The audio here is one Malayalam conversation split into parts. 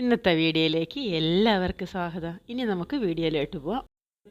ഇന്നത്തെ വീഡിയോയിലേക്ക് എല്ലാവർക്കും സ്വാഗതം. ഇനി നമുക്ക് വീഡിയോയിലോട്ട് പോവാം.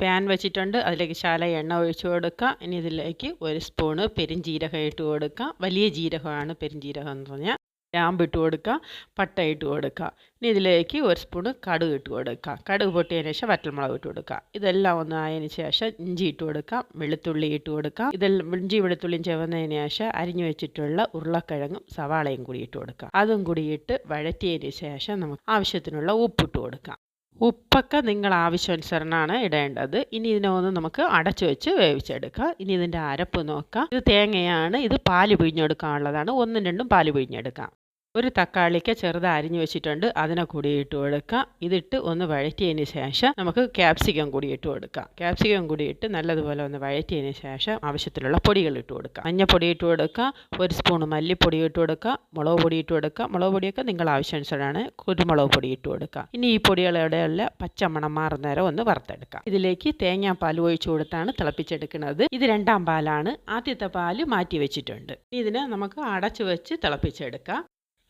പാൻ വെച്ചിട്ടുണ്ട്. അതിലേക്ക് ശാല എണ്ണ ഒഴിച്ചു കൊടുക്കാം. ഇനി ഇതിലേക്ക് ഒരു സ്പൂണ് പെരിഞ്ജീരകം ഇട്ട് കൊടുക്കാം. വലിയ ജീരകമാണ് പെരിഞ്ജീരകം എന്ന് പറഞ്ഞാൽ. ഗ്രാമ്പ് ഇട്ട് കൊടുക്കുക പട്ട ഇട്ട് കൊടുക്കുക. ഇനി ഇതിലേക്ക് ഒരു സ്പൂൺ കടുക് ഇട്ട് കൊടുക്കുക. കടുക് പൊട്ടിയതിന് ശേഷം വറ്റൽമുളക് ഇട്ട് കൊടുക്കുക. ഇതെല്ലാം ഒന്ന് ആയതിന് ശേഷം ഇഞ്ചി ഇട്ട് കൊടുക്കാം വെളുത്തുള്ളി ഇട്ട് കൊടുക്കാം ഇതെല്ലാം ഇഞ്ചി വെളുത്തുള്ളിയും ചെവന്നതിന് ശേഷം അരിഞ്ഞു വെച്ചിട്ടുള്ള ഉരുളക്കിഴങ്ങും സവാളയും കൂടി ഇട്ട് കൊടുക്കുക. അതും കൂടി ഇട്ട് വഴറ്റിയതിന് ശേഷം നമുക്ക് ആവശ്യത്തിനുള്ള ഉപ്പിട്ട് കൊടുക്കാം ഉപ്പൊക്കെ നിങ്ങൾ ആവശ്യാനുസരണമാണ് ഇടേണ്ടത്. ഇനി ഇതിനെ ഒന്ന് നമുക്ക് അടച്ചു വെച്ച് വേവിച്ചെടുക്കാം ഇനി ഇതിന്റെ അരപ്പ് നോക്കാം ഇത് തേങ്ങയാണ്. ഇത് പാൽ പിഴിഞ്ഞെടുക്കാനുള്ളതാണ്. ഒന്നും രണ്ടും പാൽ പിഴിഞ്ഞെടുക്കാം ഒരു തക്കാളിക്ക് ചെറുത് അരിഞ്ഞു വെച്ചിട്ടുണ്ട്. അതിനെ കൂടി ഇട്ട് കൊടുക്കാം ഇതിട്ട് ഒന്ന് വഴറ്റിയതിന് ശേഷം നമുക്ക് ക്യാപ്സിക്കം കൂടി ഇട്ട് കൊടുക്കാം ക്യാപ്സിക്കം കൂടി ഇട്ട് നല്ലതുപോലെ ഒന്ന് വഴറ്റിയതിന് ശേഷം ആവശ്യത്തിലുള്ള പൊടികൾ ഇട്ട് കൊടുക്കാം മഞ്ഞപ്പൊടി ഇട്ട് കൊടുക്കുക. ഒരു സ്പൂൺ മല്ലിപ്പൊടി ഇട്ട് കൊടുക്കുക. മുളക് പൊടി ഇട്ട് കൊടുക്കുക. മുളക് പൊടിയൊക്കെ നിങ്ങൾ ആവശ്യാനുസരണമാണ് കുരുമുളക് പൊടി ഇട്ട് കൊടുക്കുക. ഇനി ഈ പൊടികളുടെയുള്ള പച്ചമണം മാറുന്നേരം ഒന്ന് വറുത്തെടുക്കാം ഇതിലേക്ക് തേങ്ങാപ്പാൽ ഒഴിച്ചു കൊടുത്താണ് തിളപ്പിച്ചെടുക്കുന്നത്. ഇത് രണ്ടാം പാലാണ്. ആദ്യത്തെ പാൽ മാറ്റി വെച്ചിട്ടുണ്ട്. ഇതിനെ നമുക്ക് അടച്ചു വെച്ച് തിളപ്പിച്ചെടുക്കാം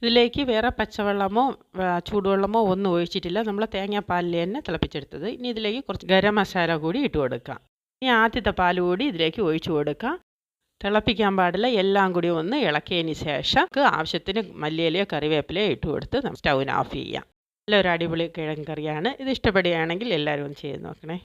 ഇതിലേക്ക് വേറെ പച്ചവെള്ളമോ ചൂടുവെള്ളമോ ഒന്നും ഒഴിച്ചിട്ടില്ല. നമ്മൾ തേങ്ങാപ്പാലിൽ തന്നെ തിളപ്പിച്ചെടുത്തത്. ഇനി ഇതിലേക്ക് കുറച്ച് ഗരം മസാല കൂടി ഇട്ട് കൊടുക്കാം. ഇനി ആദ്യത്തെ പാൽ കൂടി ഇതിലേക്ക് ഒഴിച്ചു കൊടുക്കാം. തിളപ്പിക്കാൻ പാടില്ല. എല്ലാം കൂടി ഒന്ന് ഇളക്കിയതിന് ശേഷം ആവശ്യത്തിന് മല്ലിയിലയോ കറിവേപ്പിലയോ ഇട്ട് കൊടുത്ത് സ്റ്റൗവിന് ഓഫ് ചെയ്യാം. നല്ലൊരു അടിപൊളി കിഴങ്ങ് കറിയാണ്. ഇത് ഇഷ്ടപ്പെടുകയാണെങ്കിൽ എല്ലാവരും ഒന്ന് ചെയ്ത് നോക്കണേ.